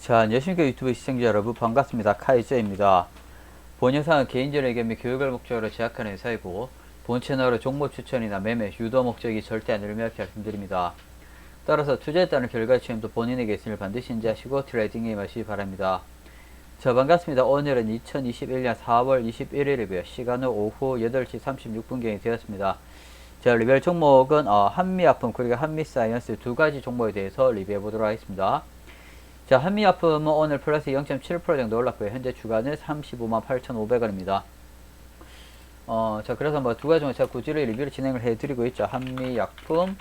자, 여신교 유튜브 시청자 여러분 반갑습니다. 카이저입니다. 본 영상은 개인적인 의견 및 교육을 목적으로 제작하는 회사이고 본 채널의 정보 추천이나 매매, 유도 목적이 절대 아니를 명확히 말씀드립니다. 따라서 투자에 따른 결과 책임도 본인에게 있음을 반드시 인지하시고 트레이딩에 임하시기 바랍니다. 자, 반갑습니다. 오늘은 2021년 4월 21일이고요. 시간은 오후 8시 36분경이 되었습니다. 자, 리뷰할 종목은 어, 한미약품 그리고 한미사이언스 두 가지 종목에 대해서 리뷰해 보도록 하겠습니다. 자, 한미약품은 오늘 플러스 0.7% 정도 올랐고요. 현재 주가는 35만 8,500원입니다. 어, 자, 그래서 뭐 두 가지 종목 제가 구질의 리뷰를 진행을 해 드리고 있죠. 한미약품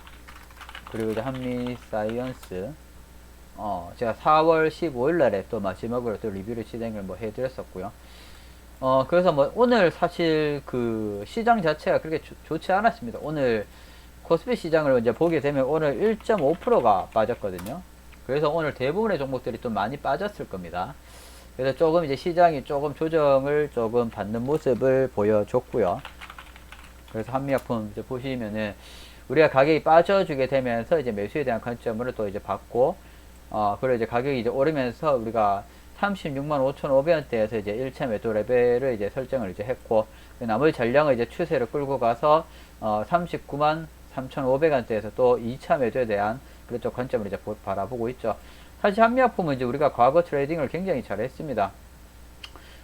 그리고 이제 한미사이언스 어, 제가 4월 15일 날에 또 마지막으로 또 리뷰를 진행을 뭐 해드렸었고요. 어, 그래서 뭐 오늘 사실 그 시장 자체가 그렇게 좋- 좋지 않았습니다. 오늘 코스피 시장을 이제 보게 되면 오늘 1.5%가 빠졌거든요. 그래서 오늘 대부분의 종목들이 좀 많이 빠졌을 겁니다. 그래서 조금 이제 시장이 조금 조정을 조금 받는 모습을 보여줬고요. 그래서 한미약품 이제 보시면은 우리가 가격이 빠져주게 되면서 이제 매수에 대한 관점을 또 이제 받고 어, 그리고 이제 가격이 이제 오르면서 우리가 36만 5,500원대에서 이제 1차 매도 레벨을 이제 설정을 이제 했고, 그 나머지 전량을 이제 추세로 끌고 가서, 어, 39만 3,500원대에서 또 2차 매도에 대한 그런 쪽 관점을 이제 보- 바라보고 있죠. 사실 한미약품은 이제 우리가 과거 트레이딩을 굉장히 잘 했습니다.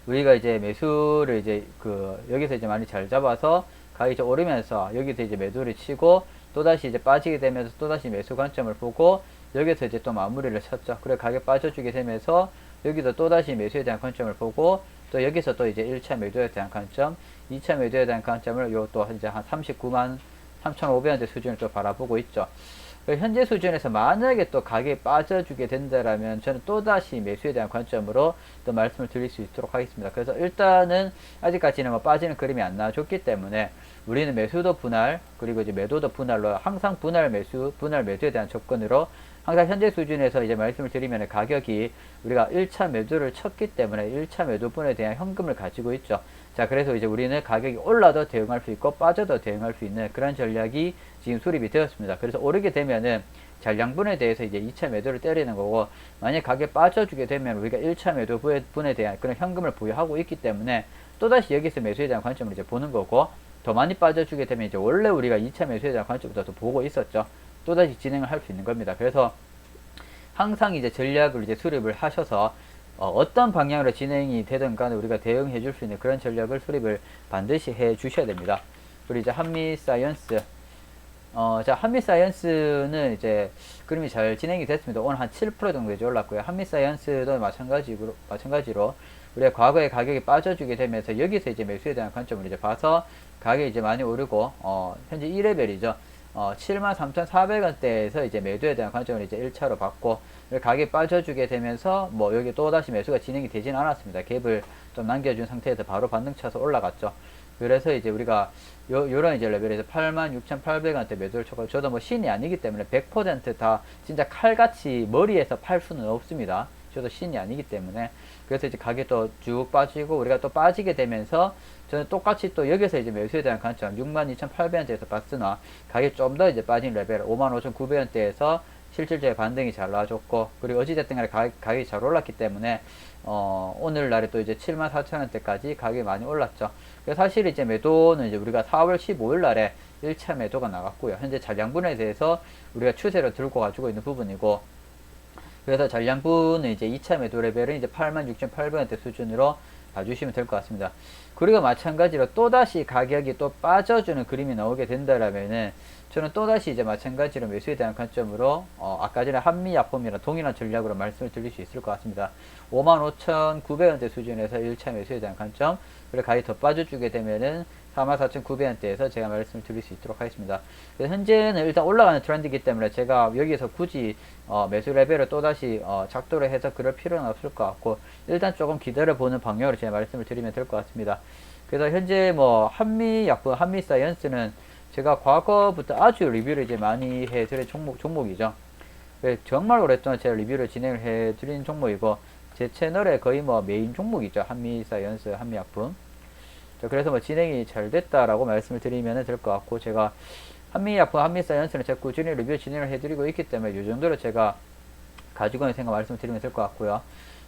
우리가 이제 매수를 이제 그, 여기서 이제 많이 잘 잡아서 가격이 이제 오르면서 여기서 이제 매도를 치고 또다시 이제 빠지게 되면서 또다시 매수 관점을 보고 여기서 이제 또 마무리를 쳤죠. 그래 가격 빠져주게 되면서 여기서 또다시 매수에 대한 관점을 보고 또 여기서 또 이제 1차 매도에 대한 관점, 2차 매도에 대한 관점을 요 또 이제 한 39만 3,500원대 수준을 또 바라보고 있죠. 그 현재 수준에서 만약에 또 가격이 빠져주게 된다라면 저는 또다시 매수에 대한 관점으로 또 말씀을 드릴 수 있도록 하겠습니다. 그래서 일단은 아직까지는 뭐 빠지는 그림이 안 나와줬기 때문에 우리는 매수도 분할 그리고 이제 매도도 분할로 항상 분할 매수 분할 매도에 대한 조건으로 항상 현재 수준에서 이제 말씀을 드리면 가격이 우리가 1차 매도를 쳤기 때문에 1차 매도분에 대한 현금을 가지고 있죠. 자, 그래서 이제 우리는 가격이 올라도 대응할 수 있고 빠져도 대응할 수 있는 그런 전략이 지금 수립이 되었습니다. 그래서 오르게 되면은 잔량분에 대해서 이제 2차 매도를 때리는 거고 만약 가격 빠져주게 되면 우리가 1차 매도 분에 대한 그런 현금을 부여하고 있기 때문에 또다시 여기서 매수에 대한 관점을 이제 보는 거고 더 많이 빠져주게 되면 이제 원래 우리가 2차 매수에 대한 관점부터 또 보고 있었죠. 또다시 진행을 할 수 있는 겁니다. 그래서 항상 이제 전략을 이제 수립을 하셔서 어, 떤 방향으로 진행이 되든 간에 우리가 대응해 줄 수 있는 그런 전략을 수립을 반드시 해 주셔야 됩니다. 그리고 이제 한미 사이언스 어, 자, 한미 사이언스는 이제 그림이 잘 진행이 됐습니다. 오늘 한 7% 정도 이제 올랐고요. 한미 사이언스도 마찬가지로, 마찬가지로 우리가 과거에 가격이 빠져주게 되면서 여기서 이제 매수에 대한 관점을 이제 봐서 가격이 이제 많이 오르고, 어, 현재 1레벨이죠. 어, 73,400원대에서 이제 매도에 대한 관점을 이제 1차로 받고, 가격이 빠져주게 되면서 뭐 여기 또 다시 매수가 진행이 되진 않았습니다. 갭을 좀 남겨준 상태에서 바로 반등 쳐서 올라갔죠. 그래서 이제 우리가 요, 요런 이제 레벨에서 86,800원대 매도를 쳤고, 저도 뭐 신이 아니기 때문에 100%다 진짜 칼같이 머리에서 팔 수는 없습니다. 저도 신이 아니기 때문에. 그래서 이제 가격이 또 쭉 빠지고, 우리가 또 빠지게 되면서, 저는 똑같이 또 여기서 이제 매수에 대한 관점, 62,800원대에서 봤으나, 가격이 좀 더 이제 빠진 레벨, 55,900원대에서 실질적인 반등이 잘 나와줬고, 그리고 어찌됐든 간에 가격, 가격이 잘 올랐기 때문에, 어, 오늘날에 또 이제 74,000원대까지 가격이 많이 올랐죠. 그래서 사실 이제 매도는 이제 우리가 4월 15일 날에 1차 매도가 나갔고요. 현재 잔량분에 대해서 우리가 추세로 들고 가지고 있는 부분이고, 그래서 잔량분은 이제 2차 매도 레벨은 이제 86,800원대 수준으로 봐주시면 될 것 같습니다. 그리고 마찬가지로 또다시 가격이 또 빠져주는 그림이 나오게 된다라면은 저는 또다시 이제 마찬가지로 매수에 대한 관점으로 어, 아까 전에 한미약품이랑 동일한 전략으로 말씀을 드릴 수 있을 것 같습니다. 55,900원대 수준에서 1차 매수에 대한 관점 그리고 가격이 더 빠져주게 되면은 44,900원대에서 제가 말씀을 드릴 수 있도록 하겠습니다. 현재는 일단 올라가는 트렌드이기 때문에 제가 여기서 굳이 어, 매수 레벨을 또다시 어, 작도를 해서 그럴 필요는 없을 것 같고 일단 조금 기다려보는 방향으로 제가 말씀을 드리면 될 것 같습니다. 그래서 현재 뭐 한미 약품, 한미 사이언스는 제가 과거부터 아주 리뷰를 이제 많이 해드린 종목, 종목이죠. 네, 정말 오랫동안 제가 리뷰를 진행을 해드린 종목이고 제 채널의 거의 뭐 메인 종목이죠. 한미 사이언스, 한미 약품. 자, 그래서 뭐 진행이 잘 됐다라고 말씀을 드리면 될 것 같고 제가 한미약품, 한미사이언스는 제가 꾸준히 리뷰 진행을 해드리고 있기 때문에 이 정도로 제가 가지고 있는 생각 말씀드리면 될 것 같고요.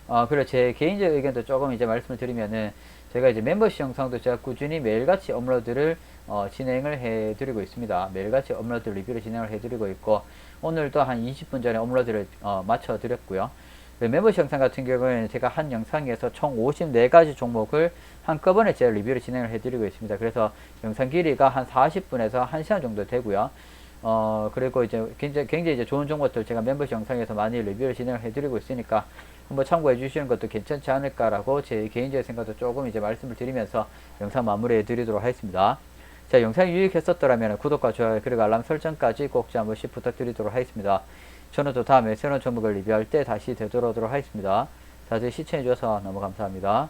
어, 그리고 제 개인적 의견도 조금 이제 말씀을 드리면은 제가 이제 멤버십 영상도 제가 꾸준히 매일같이 업로드를 어, 진행을 해드리고 있습니다. 매일같이 업로드 리뷰를 진행을 해드리고 있고 오늘도 한 20분 전에 업로드를 어, 마쳐드렸고요. 그 멤버십 영상 같은 경우에는 제가 한 영상에서 총 54가지 종목을 한꺼번에 제가 리뷰를 진행을 해드리고 있습니다. 그래서 영상 길이가 한 40분에서 1시간 정도 되고요. 어, 그리고 이제 굉장히, 굉장히 이제 좋은 정보들 제가 멤버십 영상에서 많이 리뷰를 진행을 해드리고 있으니까 한번 참고해 주시는 것도 괜찮지 않을까라고 제 개인적인 생각도 조금 이제 말씀을 드리면서 영상 마무리해 드리도록 하겠습니다. 자, 영상이 유익했었더라면 구독과 좋아요 그리고 알람 설정까지 꼭한 번씩 부탁드리도록 하겠습니다. 저는 또 다음에 새로운 종목을 리뷰할 때 다시 되돌아오도록 하겠습니다. 다들 시청해 주셔서 너무 감사합니다.